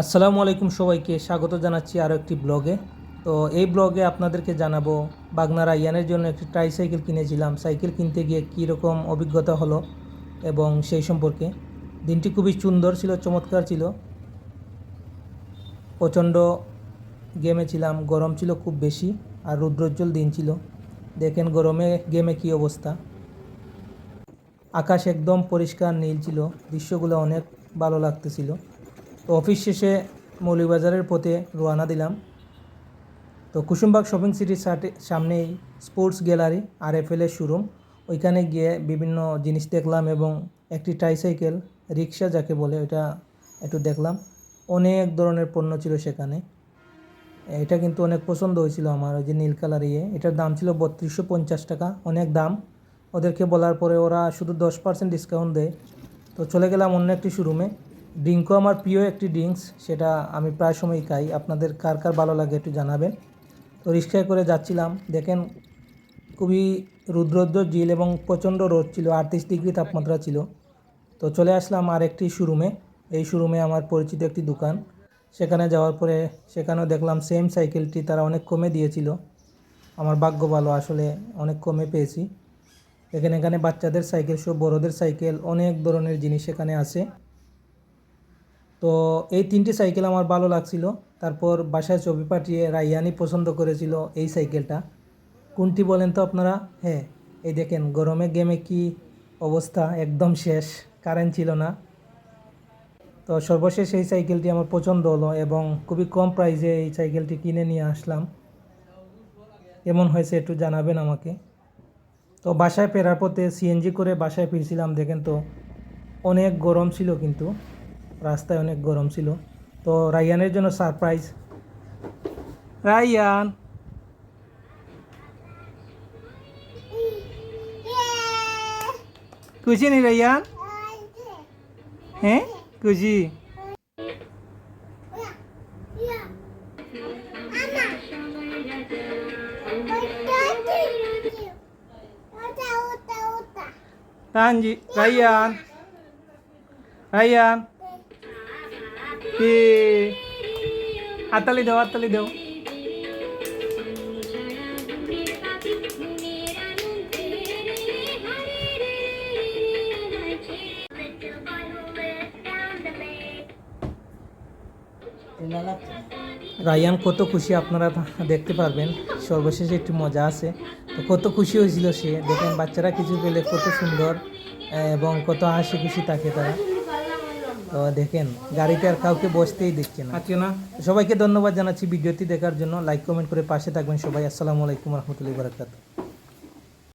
আসসালামু আলাইকুম সবাইকে, স্বাগত জানাচ্ছি আরও একটি ব্লগে। তো এই ব্লগে আপনাদেরকে জানাব, বাগনার আইয়ানের জন্য একটি ট্রাইসাইকেল কিনেছিলাম। সাইকেল কিনতে গিয়ে কী রকম অভিজ্ঞতা হলো এবং সেই সম্পর্কে। দিনটি খুবই সুন্দর ছিল, চমৎকার ছিল। প্রচণ্ড গেমে ছিলাম, গরম ছিল খুব বেশি আর রুদ্রোজ্জ্বল দিন ছিল। দেখেন গরমে গেমে কী অবস্থা। আকাশ একদম পরিষ্কার, নীল ছিল, দৃশ্যগুলো অনেক ভালো লাগতেছিল। তো অফিস শেষে মৌলিবাজারের পথে রোয়ানা দিলাম। তো কুসুমবাগ শপিং সিটির সাটে- সামনেই স্পোর্টস গ্যালারি আর এফ এর শোরুম। ওইখানে গিয়ে বিভিন্ন জিনিস দেখলাম এবং একটি ট্রাইসাইকেল রিক্সা যাকে বলে ওটা একটু দেখলাম। অনেক ধরনের পণ্য ছিল সেখানে। এটা কিন্তু অনেক পছন্দ হয়েছিল আমার, ওই যে নীল কালার ইয়ে। এটার দাম ছিল বত্রিশশো পঞ্চাশ টাকা, অনেক দাম। ওদেরকে বলার পরে ওরা শুধু দশ পার্সেন্ট ডিসকাউন্ট দেয়। তো চলে গেলাম অন্য একটি শোরুমে। ড্রিঙ্কও আমার প্রিয় একটি ড্রিঙ্কস, সেটা আমি প্রায় সময় খাই। আপনাদের কার কার ভালো লাগে একটু জানাবেন। তো রিক্সায় করে যাচ্ছিলাম, দেখেন খুবই রুদ্রদ্র জিল এবং প্রচণ্ড রোদ ছিল, আটত্রিশ ডিগ্রি তাপমাত্রা ছিল। তো চলে আসলাম আর একটি শোরুমে, এই শোরুমে আমার পরিচিত একটি দোকান। সেখানে যাওয়ার পরে সেখানেও দেখলাম সেম সাইকেলটি তারা অনেক কমে দিয়েছিল। আমার ভাগ্য ভালো, আসলে অনেক কমে পেয়েছি। এখানে এখানে বাচ্চাদের সাইকেল সব বড়োদের সাইকেল অনেক ধরনের জিনিস এখানে আছে। তো এই তিনটি সাইকেল আমার ভালো লাগছিল। তারপর বাসায় ছবি পাঠিয়ে রাইয়ানি পছন্দ করেছিল এই সাইকেলটা। কোনটি বলেন তো আপনারা? হ্যাঁ এই দেখেন, গরমে গেমে কি অবস্থা? একদম শেষ কারেন্ট ছিল না। তো সর্বশেষ এই সাইকেলটি আমার পছন্দ হলো এবং খুবই কম প্রাইসে এই সাইকেলটি কিনে নিয়ে আসলাম। কেমন হয়েছে একটু জানাবেন আমাকে। তো বাসায় ফেরার পথে সিএনজি করে বাসায় ফিরছিলাম, দেখেন তো, অনেক গরম ছিল কিন্তু। রাস্তায় অনেক গরম ছিল। তো রাইয়ানের জন্য সারপ্রাইজ রাইয়ান খুশি নি রাইয়ান হ্যাঁ? খুশি? রানজি রাইয়ান রাইয়ান কি? হাততালি দাও হাততালি দাও। রায়ান, কত খুশি আপনারা দেখতে পারবেন। সর্বশেষে একটু মজা আছে। তো কত খুশি হয়েছিল সে। দেখেন, বাচ্চারা কিছু পেলে কত সুন্দর এবং কত হাসি খুশি থাকে তারা। দেখেন গাড়িতে আর কাউকে বসতেই দেখছে না। আজকে না? সবাইকে ধন্যবাদ জানাচ্ছি ভিডিওটি দেখার জন্য। লাইক কমেন্ট করে পাশে থাকবেন সবাই। আসসালামু আলাইকুম রহমতুল্লাহ বারকাত